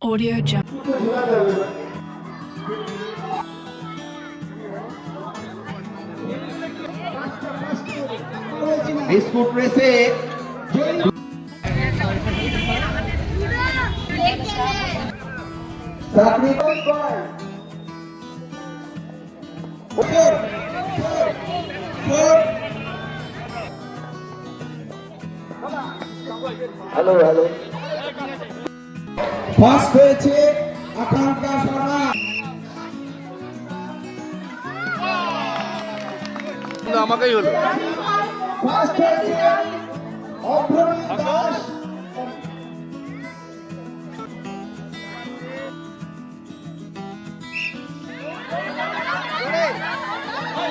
Audio Jump. इसको प्रेसे साथी हेलो हेलो ফার্স্ট হয়েছে আকাঙ্ক্ষা শর্মা। আমাকেই হলো। ফার্স্ট হয়েছে অভ্রমী দাস।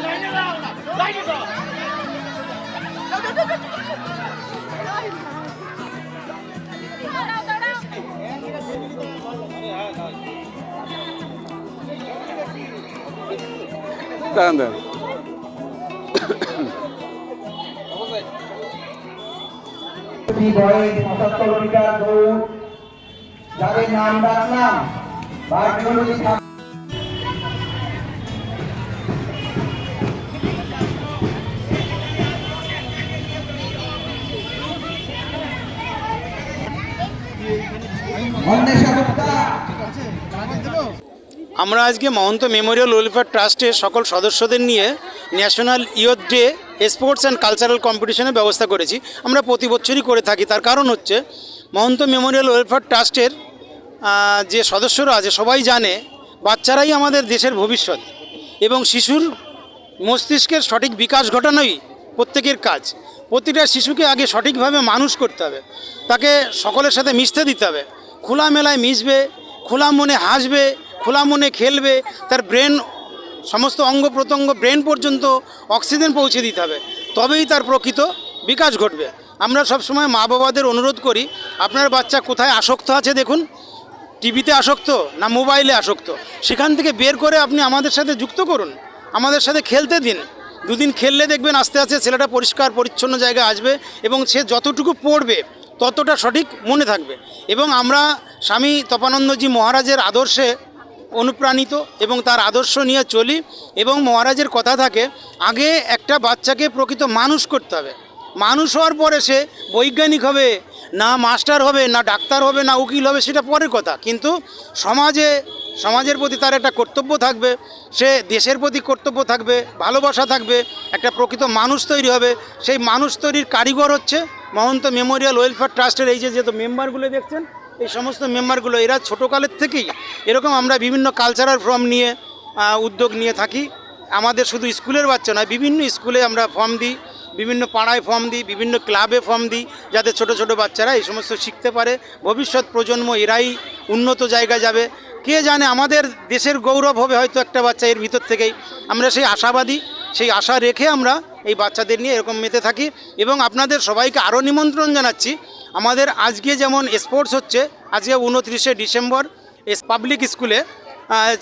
দাঁড়ান দাঁড়ান দুটি বয়স মিটার দৌড়। যাদের নাম ডাকলাম বাগনদী ঠাকুর অন্বেষা গুপ্তা। আমরা আজকে মহন্ত মেমোরিয়াল ওয়েলফেয়ার ট্রাস্টের সকল সদস্যদের নিয়ে national youth day sports and cultural কম্পিটিশনের ব্যবস্থা করেছি। আমরা প্রতি বছরই করে থাকি। তার কারণ হচ্ছে, মহন্ত মেমোরিয়াল ওয়েলফেয়ার ট্রাস্টের যে সদস্যরা আছে, সবাই জানে, বাচ্চারাই আমাদের দেশের ভবিষ্যৎ এবং শিশুর মস্তিষ্কের সঠিক বিকাশ ঘটানোই প্রত্যেকের কাজ। প্রতিটা শিশুকে আগে সঠিকভাবে মানুষ করতে হবে। তাকে সকলের সাথে মিশতে দিতে হবে। খোলামেলায় মিশবে, খোলা মনে হাসবে খোলা মনে খেলবে, তার ব্রেন সমস্ত অঙ্গ প্রত্যঙ্গ ব্রেন পর্যন্ত অক্সিজেন পৌঁছে দিতে হবে। তবেই তার প্রকৃত বিকাশ ঘটবে। আমরা সবসময় মা বাবাদের অনুরোধ করি, আপনার বাচ্চা কোথায় আসক্ত আছে দেখুন। টিভিতে আসক্ত না মোবাইলে আসক্ত? সেখান থেকে বের করে আপনি আমাদের সাথে যুক্ত করুন। আমাদের সাথে খেলতে দিন। দুদিন খেললে দেখবেন আস্তে আস্তে ছেলেটা পরিষ্কার, পরিচ্ছন্ন জায়গায় আসবে এবং সে যতটুকু পড়বে, ততটা সঠিক মনে থাকবে। এবং আমরা স্বামী তপানন্দজি মহারাজের আদর্শে অনুপ্রাণিত এবং তার আদর্শ নিয়ে চলি এবং মহারাজের কথা থাকে, আগে একটা বাচ্চাকে প্রকৃত মানুষ করতে হবে। মানুষ হওয়ার পরে সে বৈজ্ঞানিক হবে, না মাস্টার হবে, না ডাক্তার হবে, না উকিল হবে, সেটা পরের কথা। কিন্তু সমাজে, সমাজের প্রতি তার একটা কর্তব্য থাকবে, সে দেশের প্রতি কর্তব্য থাকবে, ভালোবাসা থাকবে, একটা প্রকৃত মানুষ তৈরি হবে। সেই মানুষ তৈরির কারিগর হচ্ছে মহন্ত মেমোরিয়াল ওয়েলফেয়ার ট্রাস্টের এই যে যেহেতু মেম্বারগুলো দেখছেন এই সমস্ত মেম্বারগুলো, এরা ছোটোকালের থেকেই এরকম আমরা বিভিন্ন কালচারাল ফর্ম নিয়ে উদ্যোগ নিয়ে থাকি। আমাদের শুধু স্কুলের বাচ্চা নয়, বিভিন্ন স্কুলে আমরা ফর্ম দিই, বিভিন্ন পাড়ায় ফর্ম দিই, বিভিন্ন ক্লাবে ফর্ম দিই, যাতে ছোট ছোট বাচ্চারা এই সমস্ত শিখতে পারে। ভবিষ্যৎ প্রজন্ম এরাই উন্নত জায়গা যাবে। কে জানে আমাদের দেশের গৌরব হবে, হয়তো একটা বাচ্চা এর ভিতর থেকেই। আমরা সেই আশাবাদী, সেই আশা রেখে আমরা এই বাচ্চাদের নিয়ে এরকম মেতে থাকি। এবং আপনাদের সবাইকে আরও নিমন্ত্রণ জানাচ্ছি, আমাদের আজকে যেমন স্পোর্টস হচ্ছে, আজকে উনত্রিশে ডিসেম্বর পাবলিক স্কুলে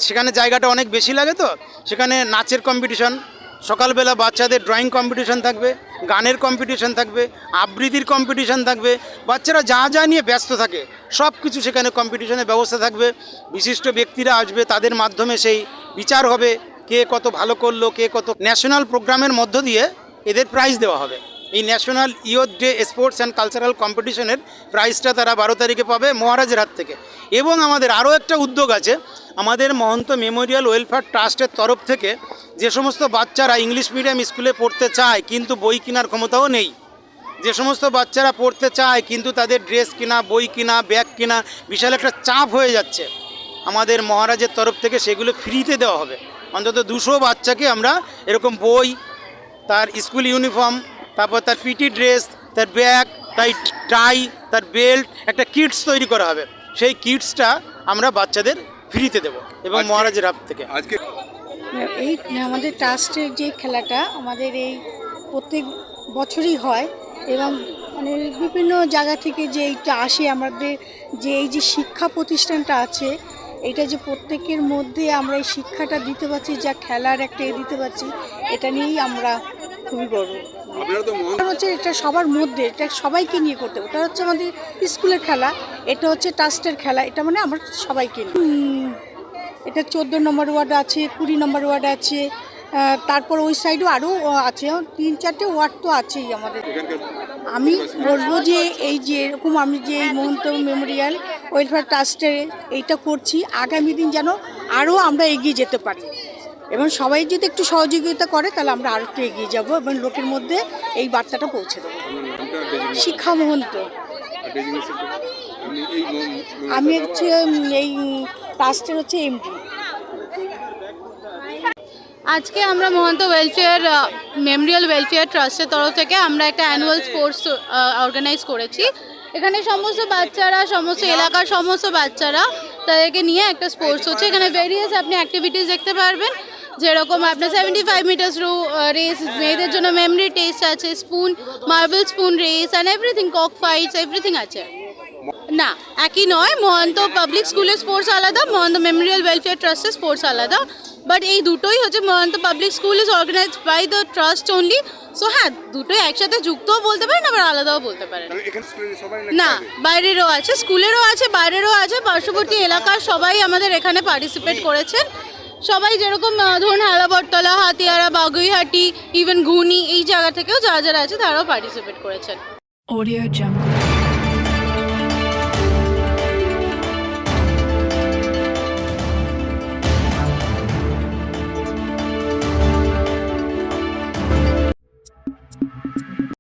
সেখানে জায়গাটা অনেক বেশি লাগে তো? সেখানে নাচের কম্পিটিশন সকালবেলা বাচ্চাদের ড্রয়িং কম্পিটিশন থাকবে গানের কম্পিটিশান থাকবে, আবৃত্তির কম্পিটিশান থাকবে, বাচ্চারা যা যা নিয়ে ব্যস্ত থাকে, সব কিছু সেখানে কম্পিটিশনের ব্যবস্থা থাকবে। বিশিষ্ট ব্যক্তিরা আসবে, তাদের মাধ্যমে সেই বিচার হবে, কে কত ভালো করল, কে কত ন্যাশনাল প্রোগ্রামের মধ্য দিয়ে এদের প্রাইজ দেওয়া হবে। এই national youth day sports and cultural কম্পিটিশনের প্রাইজটা তারা বারো তারিখে পাবে মহারাজের হাত থেকে। এবং আমাদের আরও একটা উদ্যোগ আছে, আমাদের মহন্ত মেমোরিয়াল ওয়েলফেয়ার ট্রাস্টের তরফ থেকে যে সমস্ত বাচ্চারা ইংলিশ মিডিয়াম স্কুলে পড়তে চায় কিন্তু বই কেনার ক্ষমতাও নেই। যে সমস্ত বাচ্চারা পড়তে চায় কিন্তু তাদের ড্রেস কেনা, বই কেনা, ব্যাগ কেনা বিশাল একটা চাপ হয়ে যাচ্ছে। আমাদের মহারাজের তরফ থেকে সেগুলো ফ্রিতে দেওয়া হবে। অন্তত দুশো বাচ্চাকে আমরা এরকম বই, তার স্কুল ইউনিফর্ম তারপর তার পিটি ড্রেস তার ব্যাগ তাই টাই তার বেল্ট একটা কিটস তৈরি করা হবে। সেই কিটসটা আমরা বাচ্চাদের ফ্রিতে দেবো এবং মহারাজের হাত থেকে। আজকে এই আমাদের ট্রাস্টের যে খেলাটা আমাদের এই প্রত্যেক বছরই হয় এবং মানে বিভিন্ন জায়গা থেকে যে এইটা আসে আমাদের যে এই যে শিক্ষা প্রতিষ্ঠানটা আছে এটা যে প্রত্যেকের মধ্যে আমরা এই শিক্ষাটা দিতে পারছি যা খেলার একটা এ দিতে পারছি এটা নিয়েই আমরা খুবই গর্ব। হচ্ছে এটা সবার মধ্যে এটা সবাইকে নিয়ে করতে। ওটা হচ্ছে আমাদের স্কুলের খেলা এটা হচ্ছে ট্রাস্টের খেলা এটা মানে আমার সবাইকে এটা চোদ্দ নম্বর ওয়ার্ড আছে কুড়ি নম্বর ওয়ার্ড আছে তারপর ওই সাইডেও আরও আছে। তিন চারটে ওয়ার্ড তো আছেই আমাদের। আমি বলব যে এই যে এরকম আমি যে এই মহন্ত মেমোরিয়াল ওয়েলফেয়ার ট্রাস্টের এইটা করছি। আগামী দিন যেন আরও আমরা এগিয়ে যেতে পারি। এবং সবাই যদি একটু সহযোগিতা করে তাহলে আমরা আরও একটু এগিয়ে যাব এবং লোকের মধ্যে এই বার্তাটা পৌঁছে দেবো। শিক্ষা মহন্ত। আমি হচ্ছে এই ট্রাস্টের হচ্ছে এমডি। আজকে আমরা মহন্ত ওয়েলফেয়ার মেমোরিয়াল ওয়েলফেয়ার ট্রাস্টের তরফ থেকে আমরা একটা অ্যানুয়াল স্পোর্টস অর্গানাইজ করেছি। এখানে সমস্ত বাচ্চারা সমস্ত এলাকার সমস্ত বাচ্চারা তাদেরকে নিয়ে একটা স্পোর্টস হচ্ছে। এখানে ভেরিয়াস আপনি অ্যাক্টিভিটিস দেখতে পারবেন। যেরকম আপনার seventy five meters row race মেয়েদের জন্য মেমরি টেস্ট আছে spoon marble spoon race and everything cock fights everything আছে। না একই নয় মহন্ত পাবলিক স্কুলের স্পোর্টস আলাদা মহন্ত মেমোরিয়াল ওয়েলফেয়ার ট্রাস্টের স্পোর্টস আলাদা। বাট এই দুটোই হচ্ছে Mahanta public school is organise by the trust only so হ্যাঁ দুটোই একসাথে যুক্তও বলতে পারেন আবার আলাদাও বলতে পারেন। না বাইরেরও আছে স্কুলেরও আছে বাইরেরও আছে পার্শ্ববর্তী এলাকার সবাই আমাদের এখানে পার্টিসিপেট করেছেন। সবাই যেরকম ধরুন হালাবরতলা হাতিয়ারা, বাগুইহাটি ইভেন ঘুনি, এই জায়গা থেকেও যারা যারা আছে তারাও পার্টিসিপেট করেছেন Jungle.